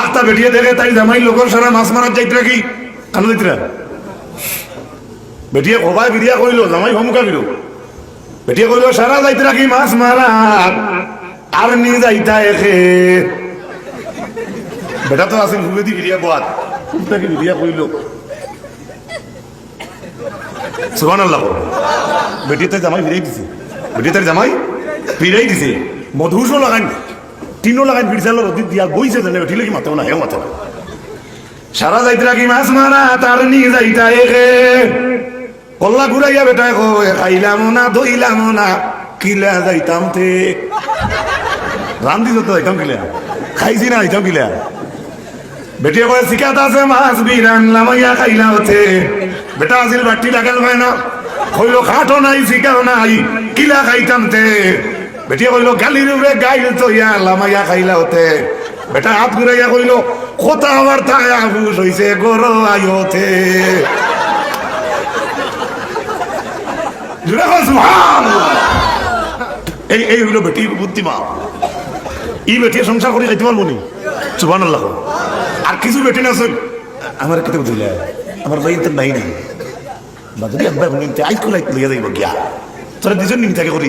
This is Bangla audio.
আখতা বেটিয়ে দেখে তাই জামাই লোকের সারা মাছ মারার যাইতে রাখি কানো না বেটিয়ে কবাই বিরিয়া কইলো জামাই ভমুকা দিল। বেটিয়ে কইলো সারা যাইতে রাখি মাছ মারা আর নি যাইতা এখে। বেটা তো আছে ঘুরে দি বিরিয়া গোয়াত তাকে বিরিয়া কইলো সুবান আল্লাহ বেটি তাই জামাই ফিরাই দিছে। বেটি তাই জামাই ফিরাই দিছে। মধুসও লাগাই টিনও লাগাই ফিরছালো রদি দিয়া বইছে জানে বেটি লাগি মাথা না হেও মাথা না সারা যাইতে রাখি মাছ মারা তার নি যাইতা এখে কল্লা ঘুরাইয়া বেটায় কয়, খাইলাম না দইলাম না, কিলা যাইতাম তে। রান্ধি তো যাইতাম কিলা, খাইছি না, যাইতাম কিলা। বেটিয়ে কয় শিকাত আছে মাছ বিরান লামাইয়া খাইলা হতে বেটা আছিল বাটি লাগাল ভাই না, কইল, খাটো নাই শিকাও নাই, কিলা খাইতাম তে। বেটিয়ে কইল, গালির উপরে গাইল তো ইয়া লামাইয়া খাইলা হতে বেটা হাত ঘুরাইয়া কইল কথা আমার তাই আবুস হইছে, গর আয়োতে। এই এই হইল বেটি বুদ্ধিমা। ই বেটিয়ে সংসার করে খাইতে পারব নি? সুবান আল্লাহ আর কিছু বেটি না শুন আমার কেটে বুঝলে, আমার ভাই নাই নাই বাদরি আব্বা বলেন আইস কোলাই লইয়া যাইব গিয়া। তোরা দুজন নিমি থাকে করি